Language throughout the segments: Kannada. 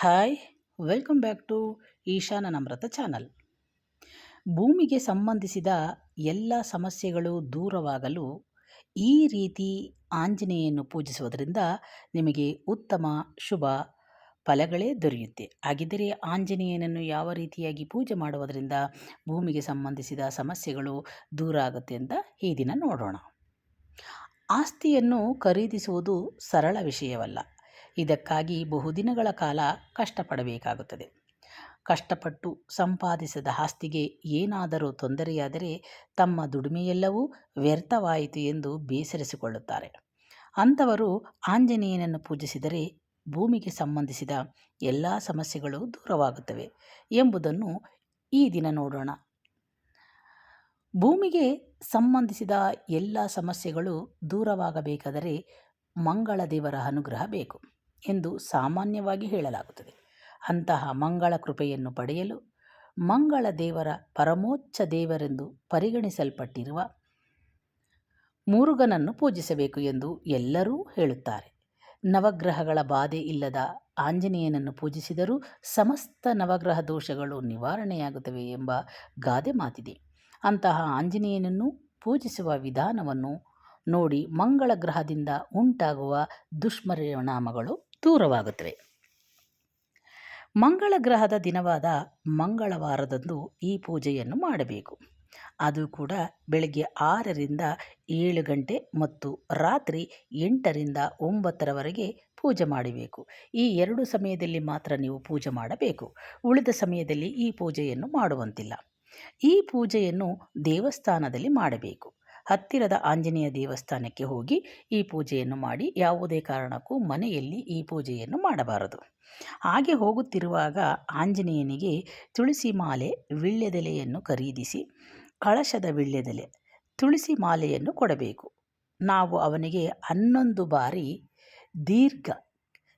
Hi, welcome back to Eshana Namrata channel. ಭೂಮಿಗೆ ಸಂಬಂಧಿಸಿದ ಎಲ್ಲ ಸಮಸ್ಯೆಗಳು ದೂರವಾಗಲು ಈ ರೀತಿ ಆಂಜನೇಯನ್ನು ಪೂಜಿಸುವುದರಿಂದ ನಿಮಗೆ ಉತ್ತಮ ಶುಭ ಫಲಗಳೇ ದೊರೆಯುತ್ತೆ. ಹಾಗಿದ್ದರೆ ಆಂಜನೇಯನನ್ನು ಯಾವ ರೀತಿಯಾಗಿ ಪೂಜೆ ಮಾಡುವುದರಿಂದ ಭೂಮಿಗೆ ಸಂಬಂಧಿಸಿದ ಸಮಸ್ಯೆಗಳು ದೂರ ಆಗುತ್ತೆ ಅಂತ ಈ ದಿನ ನೋಡೋಣ. ಆಸ್ತಿಯನ್ನು ಖರೀದಿಸುವುದು ಸರಳ ವಿಷಯವಲ್ಲ. ಇದಕ್ಕಾಗಿ ಬಹುದಿನಗಳ ಕಾಲ ಕಷ್ಟಪಡಬೇಕಾಗುತ್ತದೆ. ಕಷ್ಟಪಟ್ಟು ಸಂಪಾದಿಸಿದ ಆಸ್ತಿಗೆ ಏನಾದರೂ ತೊಂದರೆಯಾದರೆ ತಮ್ಮ ದುಡಿಮೆಯೆಲ್ಲವೂ ವ್ಯರ್ಥವಾಯಿತು ಎಂದು ಬೇಸರಿಸಿಕೊಳ್ಳುತ್ತಾರೆ. ಅಂಥವರು ಆಂಜನೇಯನನ್ನು ಪೂಜಿಸಿದರೆ ಭೂಮಿಗೆ ಸಂಬಂಧಿಸಿದ ಎಲ್ಲ ಸಮಸ್ಯೆಗಳು ದೂರವಾಗುತ್ತವೆ ಎಂಬುದನ್ನು ಈ ದಿನ ನೋಡೋಣ. ಭೂಮಿಗೆ ಸಂಬಂಧಿಸಿದ ಎಲ್ಲ ಸಮಸ್ಯೆಗಳು ದೂರವಾಗಬೇಕಾದರೆ ಮಂಗಳ ದೇವರ ಅನುಗ್ರಹ ಬೇಕು. ಎಂದು ಸಾಮಾನ್ಯವಾಗಿ ಹೇಳಲಾಗುತ್ತದೆ. ಅಂತಹ ಮಂಗಳ ಕೃಪೆಯನ್ನು ಪಡೆಯಲು ಮಂಗಳ ದೇವರ ಪರಮೋಚ್ಚ ದೇವರೆಂದು ಪರಿಗಣಿಸಲ್ಪಟ್ಟಿರುವ ಮುರುಗನನ್ನು ಪೂಜಿಸಬೇಕು ಎಂದು ಎಲ್ಲರೂ ಹೇಳುತ್ತಾರೆ. ನವಗ್ರಹಗಳ ಬಾಧೆ ಇಲ್ಲದ ಆಂಜನೇಯನನ್ನು ಪೂಜಿಸಿದರೂ ಸಮಸ್ತ ನವಗ್ರಹ ದೋಷಗಳು ನಿವಾರಣೆಯಾಗುತ್ತವೆ ಎಂಬ ಗಾದೆ ಮಾತಿದೆ. ಅಂತಹ ಆಂಜನೇಯನನ್ನು ಪೂಜಿಸುವ ವಿಧಾನವನ್ನು ನೋಡಿ ಮಂಗಳ ಗ್ರಹದಿಂದ ಉಂಟಾಗುವ ದುಷ್ಪರಿಣಾಮಗಳು ದೂರವಾಗುತ್ತವೆ. ಮಂಗಳ ಗ್ರಹದ ದಿನವಾದ ಮಂಗಳವಾರದಂದು ಈ ಪೂಜೆಯನ್ನು ಮಾಡಬೇಕು. ಅದು ಕೂಡ ಬೆಳಗ್ಗೆ ಆರರಿಂದ ಏಳು ಗಂಟೆ ಮತ್ತು ರಾತ್ರಿ ಎಂಟರಿಂದ ಒಂಬತ್ತರವರೆಗೆ ಪೂಜೆ ಮಾಡಬೇಕು. ಈ ಎರಡು ಸಮಯದಲ್ಲಿ ಮಾತ್ರ ನೀವು ಪೂಜೆ ಮಾಡಬೇಕು. ಉಳಿದ ಸಮಯದಲ್ಲಿ ಈ ಪೂಜೆಯನ್ನು ಮಾಡುವಂತಿಲ್ಲ. ಈ ಪೂಜೆಯನ್ನು ದೇವಸ್ಥಾನದಲ್ಲಿ ಮಾಡಬೇಕು. ಹತ್ತಿರದ ಆಂಜನೇಯ ದೇವಸ್ಥಾನಕ್ಕೆ ಹೋಗಿ ಈ ಪೂಜೆಯನ್ನು ಮಾಡಿ ಯಾವುದೇ ಕಾರಣಕ್ಕೂ ಮನೆಯಲ್ಲಿ ಈ ಪೂಜೆಯನ್ನು ಮಾಡಬಾರದು. ಹಾಗೆ ಹೋಗುತ್ತಿರುವಾಗ ಆಂಜನೇಯನಿಗೆ ತುಳಸಿ ಮಾಲೆ ವಿಳ್ಯದೆಲೆಯನ್ನು ಖರೀದಿಸಿ, ಕಳಶದ ವಿಳ್ಯದೆಲೆ ತುಳಸಿ ಮಾಲೆಯನ್ನು ಕೊಡಬೇಕು. ನಾವು ಅವನಿಗೆ ಹನ್ನೊಂದು ಬಾರಿ ದೀರ್ಘ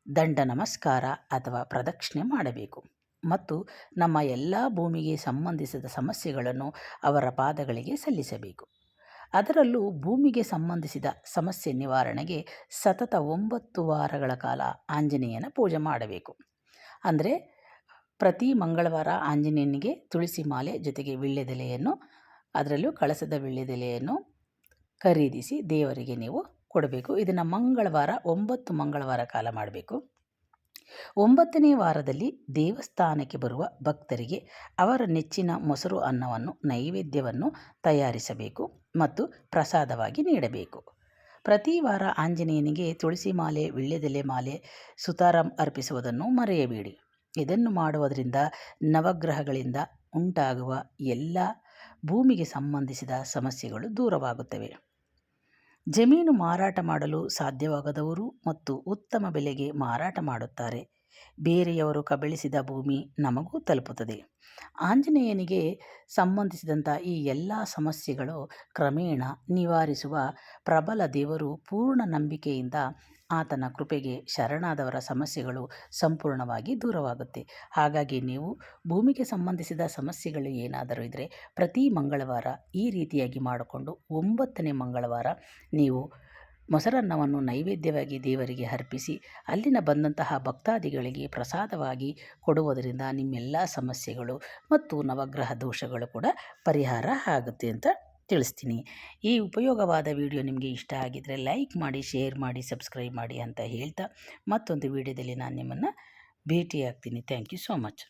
ದಂಡ ನಮಸ್ಕಾರ ಅಥವಾ ಪ್ರದಕ್ಷಿಣೆ ಮಾಡಬೇಕು ಮತ್ತು ನಮ್ಮ ಎಲ್ಲ ಭೂಮಿಗೆ ಸಂಬಂಧಿಸಿದ ಸಮಸ್ಯೆಗಳನ್ನು ಅವರ ಪಾದಗಳಿಗೆ ಸಲ್ಲಿಸಬೇಕು. ಅದರಲ್ಲೂ ಭೂಮಿಗೆ ಸಂಬಂಧಿಸಿದ ಸಮಸ್ಯೆ ನಿವಾರಣೆಗೆ ಸತತ ಒಂಬತ್ತು ವಾರಗಳ ಕಾಲ ಆಂಜನೇಯನ ಪೂಜೆ ಮಾಡಬೇಕು. ಅಂದರೆ ಪ್ರತಿ ಮಂಗಳವಾರ ಆಂಜನೇಯನಿಗೆ ತುಳಸಿ ಮಾಲೆ ಜೊತೆಗೆ ವಿಳ್ಯದೆಲೆಯನ್ನು, ಅದರಲ್ಲೂ ಕಳಸದ ವಿಳ್ಯದೆಲೆಯನ್ನು ಖರೀದಿಸಿ ದೇವರಿಗೆ ನೀವು ಕೊಡಬೇಕು. ಇದನ್ನು ಮಂಗಳವಾರ, ಒಂಬತ್ತು ಮಂಗಳವಾರ ಕಾಲ ಮಾಡಬೇಕು. ಒಂಬತ್ತನೇ ವಾರದಲ್ಲಿ ದೇವಸ್ಥಾನಕ್ಕೆ ಬರುವ ಭಕ್ತರಿಗೆ ಅವರ ನೆಚ್ಚಿನ ಮೊಸರು ಅನ್ನವನ್ನು, ನೈವೇದ್ಯವನ್ನು ತಯಾರಿಸಬೇಕು ಮತ್ತು ಪ್ರಸಾದವಾಗಿ ನೀಡಬೇಕು. ಪ್ರತಿ ವಾರ ಆಂಜನೇಯನಿಗೆ ತುಳಸಿ ಮಾಲೆ, ವಿಳ್ಯದೆಲೆ ಮಾಲೆ, ಸುತಾರಾಮ್ ಅರ್ಪಿಸುವುದನ್ನು ಮರೆಯಬೇಡಿ. ಇದನ್ನು ಮಾಡುವುದರಿಂದ ನವಗ್ರಹಗಳಿಂದ ಉಂಟಾಗುವ ಎಲ್ಲ ಭೂಮಿಗೆ ಸಂಬಂಧಿಸಿದ ಸಮಸ್ಯೆಗಳು ದೂರವಾಗುತ್ತವೆ. ಜಮೀನು ಮಾರಾಟ ಮಾಡಲು ಸಾಧ್ಯವಾಗದವರು ಮತ್ತು ಉತ್ತಮ ಬೆಲೆಗೆ ಮಾರಾಟ ಮಾಡುತ್ತಾರೆ. ಬೇರೆಯವರು ಕಬಳಿಸಿದ ಭೂಮಿ ನಮಗೂ ತಲುಪುತ್ತದೆ. ಆಂಜನೇಯನಿಗೆ ಸಂಬಂಧಿಸಿದಂಥ ಈ ಎಲ್ಲ ಸಮಸ್ಯೆಗಳು ಕ್ರಮೇಣ ನಿವಾರಿಸುವ ಪ್ರಬಲ ದೇವರು ಪೂರ್ಣ ನಂಬಿಕೆಯಿಂದ ಆತನ ಕೃಪೆಗೆ ಶರಣಾದವರ ಸಮಸ್ಯೆಗಳು ಸಂಪೂರ್ಣವಾಗಿ ದೂರವಾಗುತ್ತೆ. ಹಾಗಾಗಿ ನೀವು ಭೂಮಿಗೆ ಸಂಬಂಧಿಸಿದ ಸಮಸ್ಯೆಗಳು ಏನಾದರೂ ಇದ್ದರೆ ಪ್ರತಿ ಮಂಗಳವಾರ ಈ ರೀತಿಯಾಗಿ ಮಾಡಿಕೊಂಡು ಒಂಬತ್ತನೇ ಮಂಗಳವಾರ ನೀವು ಮೊಸರನ್ನವನ್ನು ನೈವೇದ್ಯವಾಗಿ ದೇವರಿಗೆ ಅರ್ಪಿಸಿ, ಅಲ್ಲಿನ ಬಂದಂತಹ ಭಕ್ತಾದಿಗಳಿಗೆ ಪ್ರಸಾದವಾಗಿ ಕೊಡುವುದರಿಂದ ನಿಮ್ಮೆಲ್ಲ ಸಮಸ್ಯೆಗಳು ಮತ್ತು ನವಗ್ರಹ ದೋಷಗಳು ಕೂಡ ಪರಿಹಾರ ಆಗುತ್ತೆ ಅಂತ ತಿಳಿಸ್ತೀನಿ. ಈ ಉಪಯೋಗವಾದ ವಿಡಿಯೋ ನಿಮಗೆ ಇಷ್ಟ ಆಗಿದ್ದರೆ ಲೈಕ್ ಮಾಡಿ, ಶೇರ್ ಮಾಡಿ, ಸಬ್ಸ್ಕ್ರೈಬ್ ಮಾಡಿ ಅಂತ ಹೇಳ್ತಾ ಮತ್ತೊಂದು ವಿಡಿಯೋದಲ್ಲಿ ನಾನು ನಿಮ್ಮನ್ನು ಭೇಟಿಯಾಗ್ತೀನಿ. Thank you so much.